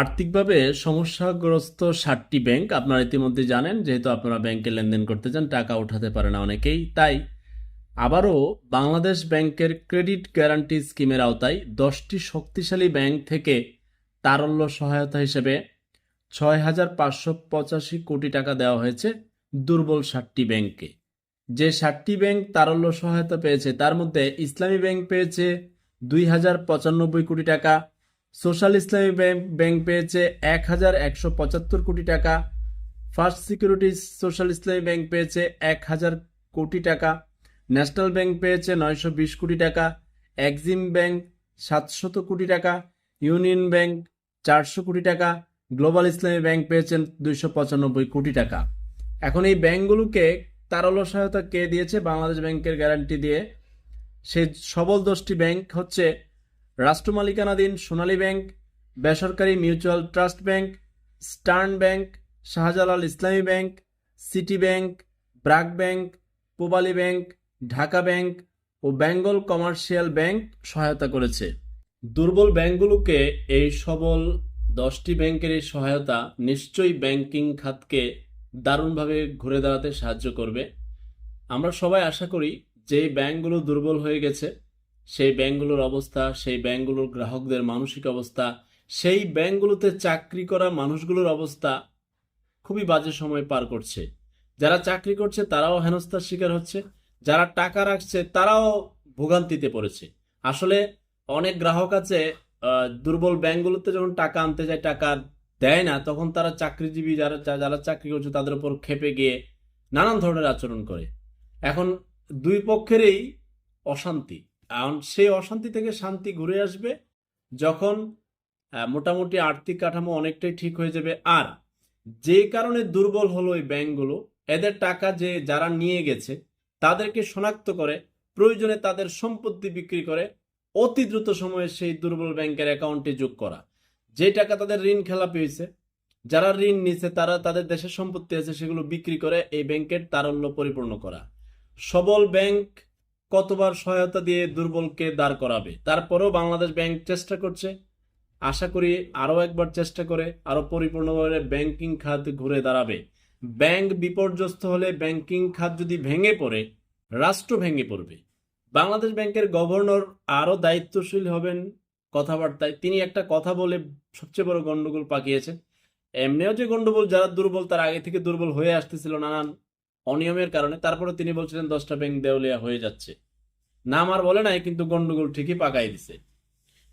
আর্থিকভাবে সমস্যাগ্রস্ত ষাটটি ব্যাংক আপনারা ইতিমধ্যে জানেন, যেহেতু আপনারা ব্যাংকে লেনদেন করতে চান, টাকা উঠাতে পারে না অনেকেই। তাই আবারও বাংলাদেশ ব্যাংকের ক্রেডিট গ্যারান্টি স্কিমের আওতায় দশটি শক্তিশালী ব্যাংক থেকে তারল্য সহায়তা হিসেবে ছয় হাজার পাঁচশো পঁচাশি কোটি টাকা দেওয়া হয়েছে দুর্বল ষাটটি ব্যাংককে যে ষাটটি ব্যাংক তারল্য সহায়তা পেয়েছে, তার মধ্যে ইসলামী ব্যাংক পেয়েছে দুই হাজার পঁচানব্বই কোটি টাকা সোশ্যাল ইসলামী ব্যাংক ব্যাংক পেয়েছে এক হাজার একশো পঁচাত্তর কোটি টাকা। First securities social Islami bank পেয়েছে এক হাজার কোটি টাকা। ন্যাশনাল ব্যাংক পেয়েছে নয়শো বিশ কোটি টাকা। এক্সিম ব্যাংক সাতশত কোটি টাকা। ইউনিয়ন ব্যাংক চারশো কোটি টাকা। গ্লোবাল ইসলামী ব্যাংক পেয়েছেন দুইশো পঁচানব্বই কোটি টাকা। এখন এই ব্যাংকগুলোকে তারল্য সহায়তা কে দিয়েছে? বাংলাদেশ ব্যাংকের গ্যারান্টি দিয়ে। সেই সবল দশটি ব্যাংক হচ্ছে রাষ্ট্র মালিকানাধীন সোনালী ব্যাংক, বেসরকারি mutual trust bank, Stern bank, Shahjalal Islami bank, city bank, BRAC bank, Pubali bank, Dhaka bank ও বেঙ্গল কমার্শিয়াল ব্যাংক সহায়তা করেছে। দুর্বল ব্যাংকগুলোকে এই সবল দশটি ব্যাংকের এই সহায়তা নিশ্চয়ই ব্যাংকিং খাতকে দারুণভাবে ঘুরে দাঁড়াতে সাহায্য করবে। আমরা সবাই আশা করি যে ব্যাংকগুলো দুর্বল হয়ে গেছে সেই ব্যাংকগুলোর অবস্থা, সেই ব্যাংকগুলোর গ্রাহকদের মানসিক অবস্থা, সেই ব্যাংকগুলোতে চাকরি করা মানুষগুলোর অবস্থা খুবই বাজে সময় পার করছে। যারা চাকরি করছে, তারাও হেনস্থার শিকার হচ্ছে। যারা টাকা রাখছে, তারাও ভোগান্তিতে পড়েছে। আসলে অনেক গ্রাহক আছে দুর্বল ব্যাংকগুলোতে যখন টাকা আনতে যায়, টাকা দেয় না, তখন তারা চাকরিজীবী যারা যারা চাকরি করছে, তাদের উপর খেপে গিয়ে নানান ধরনের আচরণ করে। এখন দুই পক্ষেরই অশান্তি। সেই অশান্তি থেকে শান্তি ঘুরে আসবে যখন মোটামুটি আর্থিক কাঠামো অনেকটাই ঠিক হয়ে যাবে। আর যে কারণে দুর্বল হলো এই ব্যাংকগুলো, এদের টাকা যে যারা নিয়ে গেছে, তাদেরকে শনাক্ত করে, প্রয়োজনে তাদের সম্পত্তি বিক্রি করে, অতি দ্রুত সময়ে সেই দুর্বল ব্যাংকের অ্যাকাউন্টে যোগ করা। যে টাকা তাদের ঋণ খেলাপি হয়েছে যারা ঋণ নিছে তারা তাদের দেশের সম্পত্তি আছে, সেগুলো বিক্রি করে এই ব্যাংকের তারল্য পরিপূর্ণ করা। সবল ব্যাংক কতবার সহায়তা দিয়ে দুর্বলকে দাঁড় করাবে? তারপরেও বাংলাদেশ ব্যাংক চেষ্টা করছে। আশা করি আরও একবার চেষ্টা করে আরও পরিপূর্ণভাবে ব্যাংকিং খাত ঘুরে দাঁড়াবে। ব্যাংক বিপর্যস্ত হলে ব্যাংকিং খাত যদি ভেঙে পড়ে, রাষ্ট্র ভেঙে পড়বে। বাংলাদেশ ব্যাংকের গভর্নর আরও দায়িত্বশীল হবেন কথাবার্তায়। তিনি একটা কথা বলে সবচেয়ে বড় গণ্ডগোল পাকিয়েছেন। এমনিও যে গণ্ডগোল, যারা দুর্বল, তার আগে থেকে দুর্বল হয়ে আসতেছিল নানান অনিয়মের কারণে। তারপরে তিনি বলছিলেন, দশটা ব্যাংক দেউলিয়া হয়ে যাচ্ছে। নাম আর বলে নাই, কিন্তু গন্ডগোল ঠিকই পাকাই দিছে।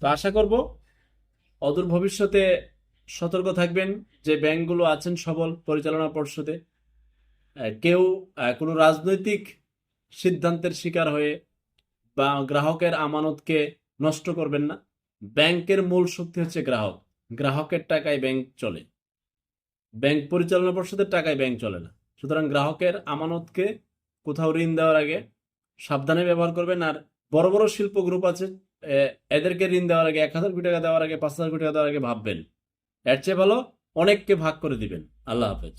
তো আশা করব অদূর ভবিষ্যতে সতর্ক থাকবেন যে ব্যাংকগুলো আছেন সবল পরিচালনা পর্ষদে। কেউ কোনো রাজনৈতিক সিদ্ধান্তের শিকার হয়ে বা গ্রাহকের আমানতকে নষ্ট করবেন না। ব্যাংকের মূল শক্তি হচ্ছে গ্রাহক। গ্রাহকের টাকায় ব্যাংক চলে। ব্যাংক পরিচালনা পর্ষদের টাকায় ব্যাংক চলে না। সুতরাং গ্রাহকের আমানতকে কোথাও ঋণ দেওয়ার আগে সাবধানে ব্যবহার করবেন। আর বড় বড় শিল্প গ্রুপ আছে এদেরকে ঋণ দেওয়ার আগে এক হাজার কোটি টাকা দেওয়ার আগে, পাঁচ হাজার কোটি টাকা দেওয়ার আগে ভাববেন। এর চেয়ে ভালো অনেককে ভাগ করে দিবেন। আল্লাহ হাফেজ।